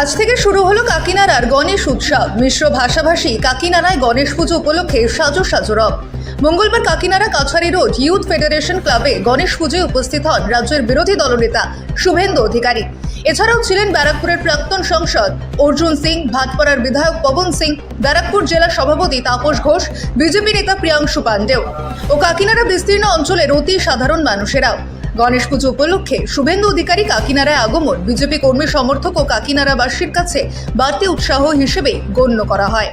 আজ থেকে শুরু হলো কাকিনাড়ার গণেশ উৎসব। মিশ্র ভাষাভাষী কাকিনাড়ায় গণেশ পুজো উপলক্ষে সাজো সাজো রব। মঙ্গলবার কাকিনাড়া কাছারি রোড ইউথ ফেডারেশন ক্লাবে গণেশ পুজোয় উপস্থিত হন রাজ্যের বিরোধী দলনেতা শুভেন্দু অধিকারী। এছাড়াও ছিলেন ব্যারাকপুরের প্রাক্তন সংসদ অর্জুন সিং, ভাটপাড়ার বিধায়ক পবন সিং, ব্যারাকপুর জেলা সভাপতি তাপস ঘোষ, বিজেপি নেতা প্রিয়াংশু পাণ্ডেও ও কাকিনাড়া বিস্তীর্ণ অঞ্চলের অতি সাধারণ মানুষেরাও। গণেশ পুজো উপলক্ষে শুভেন্দু অধিকারী কাকিনাড়ায় আগমন। বিজেপি কর্মী সমর্থক ও কাকিনাড়াবাসীর কাছে বাড়তি উৎসাহ হিসেবে গণ্য করা হয়।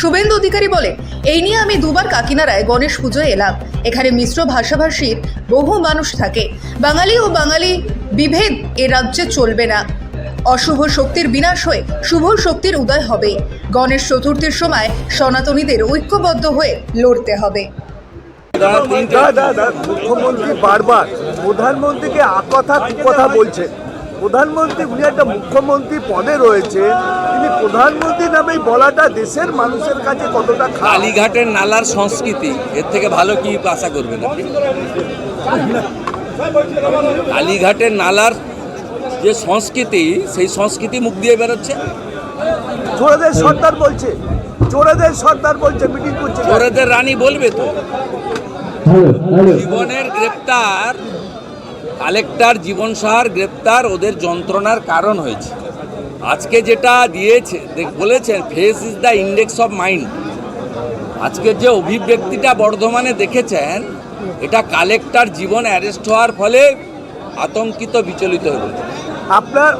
শুভেন্দু অধিকারী বলে এই নিয়ে আমি দুবার কাকিনাড়ায় গণেশ পুজোয় এলাম। এখানে মিশ্র ভাষাভাষীর বহু মানুষ থাকে। বাঙালি ও বাঙালি বিভেদ এ রাজ্যে চলবে না। অশুভ শক্তির বিনাশ হয়ে শুভ শক্তির উদয় হবে। গণেশ চতুর্থীর সময় সনাতনীদের ঐক্যবদ্ধ হয়ে লড়তে হবে। মুখ্যমন্ত্রী বারবার প্রধানমন্ত্রীকে আকথা কথা বলছেন প্রধানমন্ত্রী উনি একটা মুখ্যমন্ত্রী পদে রয়েছে। তিনি প্রধানমন্ত্রী নামে বলাটা দেশের মানুষের কাছে কতটা কালীঘাটের নালার সংস্কৃতি এর থেকে ভালো কি আশা করবেন আপনি? কালীঘাটের নালার যে সংস্কৃতি সেই সংস্কৃতি মুখ দিয়ে বেরোচ্ছে। চোরেদের সর্দার বলছে। চোরেদের সর্দার বলছে মিটিং করছে। চোরেদের রানী বলবে তো। জীবনের গ্রেপ্তার কালেক্টর জীবন সাহার গ্রেপ্তার ওদের যন্ত্রণার কারণ হয়েছে। আজকে যেটা দিয়েছে বলেছেন face is the index of mind. আজকের যে অভিব্যক্তিটা বর্ধমানে দেখেছেন এটা কালেক্টর জীবন অ্যারেস্ট হওয়ার ফলে আতঙ্কিত বিচলিত হয়েছে আপনার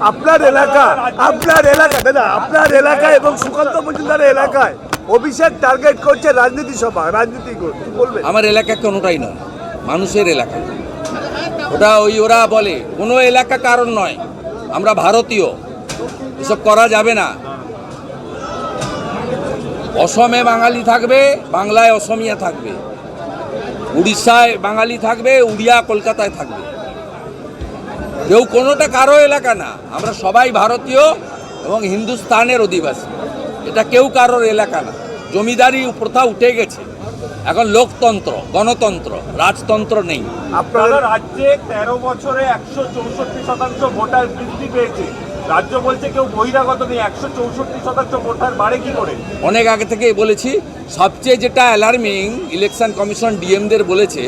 আপনার এলাকা আপনার এলাকা দাদা আপনার এলাকা এবং সুকান্ত মজুমদারের এলাকায় অভিষেক টার্গেট করছে রাজনীতি সভা রাজনীতি কর- কি বলবেন? আমার এলাকা কোনোটাই নয় মানুষের এলাকা। ওটা ওই ওরা বলে, কোনো এলাকা কারণ নয়, আমরা ভারতীয়, এসব করা যাবে না। অসমে বাঙালি থাকবে, বাংলায় অসমিয়া থাকবে। উড়িষ্যায় বাঙালি থাকবে, উড়িয়া কলকাতায় থাকবে। কেউ কোনোটা কারও এলাকা না, আমরা সবাই ভারতীয় এবং হিন্দুস্তানের অধিবাসী। এটা কেউ কারোর এলাকা না। জমিদারি প্রথা উঠে গেছে। এখন লোকতন্ত্র গণতন্ত্র রাজতন্ত্র নেই। আপনার রাজ্যে তেরো বছরে একশো চৌষট্টি শতাংশ ভোটার বৃদ্ধি পেয়েছে। রাজ্য বলছে কেউ বহিরাগত নেই একশো চৌষট্টি শতাংশ ভোটার বাড়ে কি করে? অনেক আগে থেকেই বলেছি সবচেয়ে যেটা অ্যালার্মিং ইলেকশন কমিশন ডিএমদের বলেছে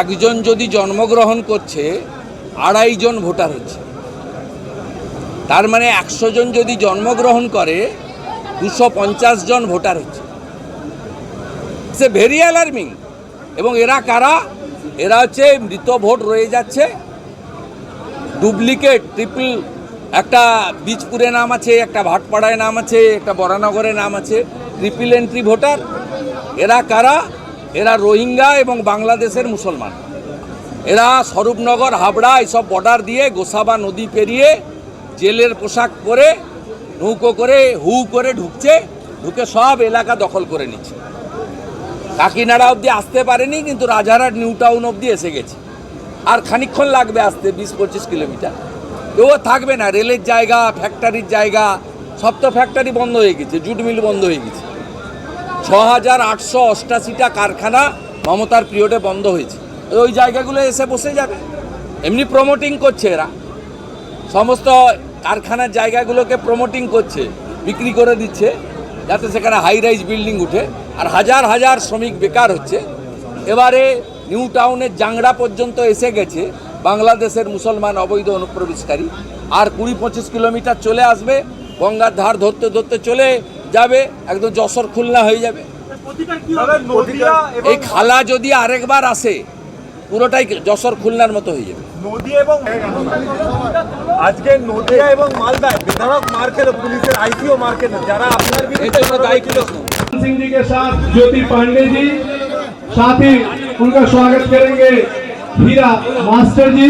একজন যদি জন্মগ্রহণ করছে আড়াই জন ভোটার হচ্ছে। তার মানে একশো জন যদি জন্মগ্রহণ করে দুশো পঞ্চাশ জন ভোটার হচ্ছে। সে ভেরি অ্যালার্মিং এবং এরা কারা? এরা হচ্ছে মৃত ভোট রয়ে যাচ্ছে। ডুপ্লিকেট ট্রিপল একটা বীজপুরে নাম আছে, একটা ভাটপাড়ায় নাম আছে, একটা বরানগরে নাম আছে ট্রিপল এন্ট্রি ভোটার। এরা কারা? এরা রোহিঙ্গা এবং বাংলাদেশের মুসলমান। এরা স্বরূপনগর, হাবড়া এসব বর্ডার দিয়ে গোসাবা নদী পেরিয়ে জেলের পোশাক পরে, নৌকো করে, হু করে ঢুকছে। ঢুকে সব এলাকা দখল করে নিচ্ছে। কাকিনাড়া অবধি আসতে পারেনি, কিন্তু রাজারহাট, নিউ টাউন অবধি এসে গেছে। আর খানিকক্ষণ লাগবে আসতে, বিশ পঁচিশ কিলোমিটার। কেউ থাকবে না, রেলের জায়গা ফ্যাক্টরির জায়গা, সব তো ফ্যাক্টরি বন্ধ হয়ে গেছে, জুট মিল বন্ধ হয়ে গেছে। ছ হাজার আটশো অষ্টাশিটা কারখানা মমতার পিরিয়ডে বন্ধ হয়েছে। ওই জায়গাগুলো এসে বসে যাবে। এমনি প্রমোটিং করছে এরা। সমস্ত কারখানার জায়গাগুলোকে প্রমোটিং করছে, বিক্রি করে দিচ্ছে, যাতে সেখানে হাই রাইজ বিল্ডিং উঠে। আর হাজার হাজার শ্রমিক বেকার হচ্ছে। এবারে নিউ টাউনের জাংড়া পর্যন্ত এসে গেছে বাংলাদেশের মুসলমান অবৈধ অনুপ্রবেশকারী। আর কুড়ি পঁচিশ কিলোমিটার চলে আসবে গঙ্গার ধার ধরতে ধরতে চলে যাবে একদম যশোর খুলনা হয়ে যাবে। এই খালা যদি আরেকবার আসে পুরোটাই যশোর খুলনার মতো হয়ে যাবে। নদী এবং আজকে নদিয়া এবং মালদায় বেধড়ক মার খেলো পুলিশের আইসিও মার খেলো যারা আপনার দায়ী ছিল सिंह जी के साथ ज्योति पांडे जी। साथ ही उनका स्वागत करेंगे हीरा मास्टर जी।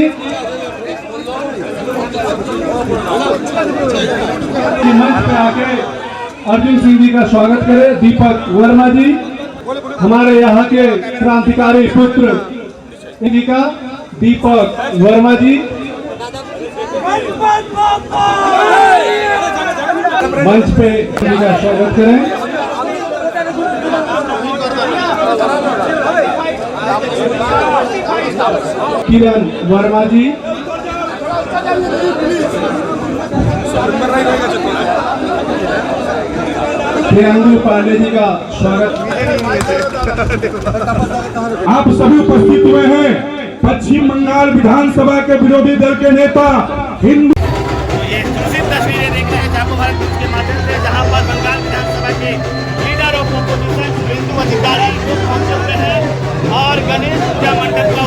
मंच पे आके अर्जुन सिंह जी का स्वागत करें, दीपक वर्मा जी। हमारे यहाँ के क्रांतिकारी पुत्र जी का दीपक वर्मा जी। मंच पे का स्वागत करें। किरण वर्मा जी प्रियंगु पांडे जी का स्वागत। आप सभी उपस्थित हुए हैं पश्चिम बंगाल विधानसभा के विरोधी दल के नेता, हिंदू तस्वीरें हैं पर बंगाल विधानसभा के लीडर ऑफ़ अपोजिशन शुभेंदु अधिकारी वो पहुंचे हुए